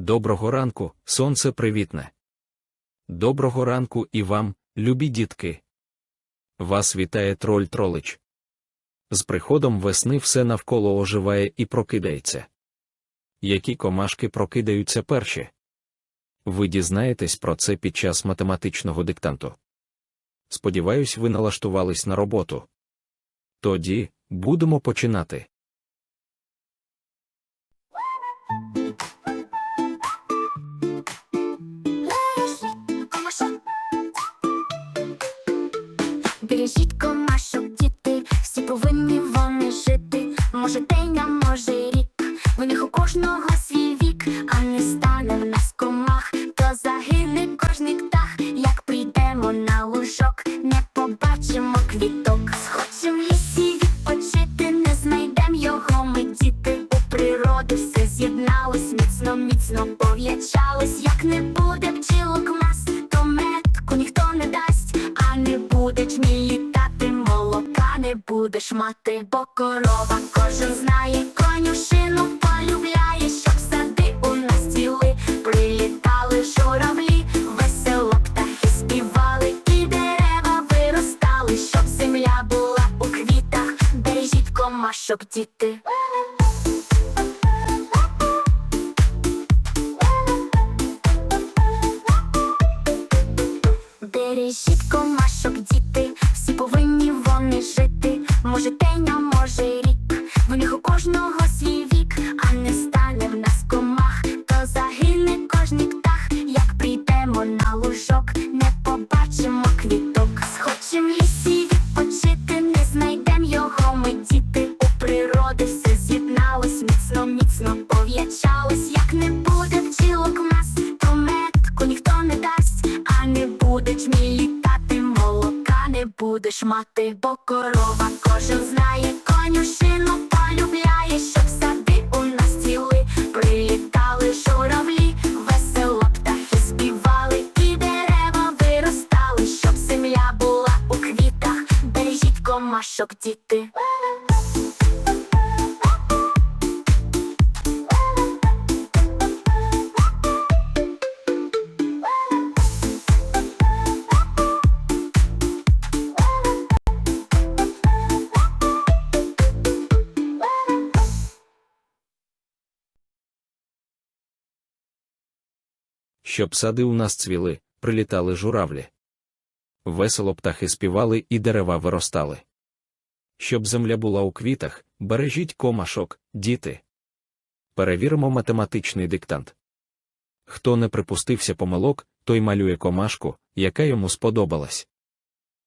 Доброго ранку, сонце привітне. Доброго ранку і вам, любі дітки. Вас вітає троль тролич. З приходом весни все навколо оживає і прокидається. Які комашки прокидаються перші? Ви дізнаєтесь про це під час математичного диктанту. Сподіваюсь, ви налаштувались на роботу. Тоді будемо починати. Бережіть комашок, діти, всі повинні вони жити. Може день, а може рік. В них у кожного свій вік, а не стане в нас комах, то загине кожний птах. Як прийдемо на лужок, не побачимо квіток. Схочем лісі відпочити, не знайдем його ми діти. У природи все з'єдналось, міцно, міцно пов'ячалось. Як не буде пчілок не буде чміль літати, молока не будеш мати, бо корова кожен знає, конюшину полюбляє, щоб сади у нас ціли, прилітали журавлі, весело птахи співали, і дерева виростали, щоб земля була у квітах, бережіть комашок, діти. Бережіть комашок, діти, пов'ячалось. Як не буде пчілок в нас, то метку ніхто не дасть, а не буде чміль літати, молока не будеш мати, бо корова кожен знає, конюшину полюбляє, щоб сади у нас ціли, прилітали журавлі, весело птахи співали, і дерева виростали, щоб земля була у квітах, бережіть комашок, діти. Щоб сади у нас цвіли, прилітали журавлі. Весело птахи співали і дерева виростали. Щоб земля була у квітах, бережіть комашок, діти. Перевіримо математичний диктант. Хто не припустився помилок, той малює комашку, яка йому сподобалась.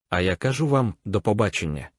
А я кажу вам до побачення.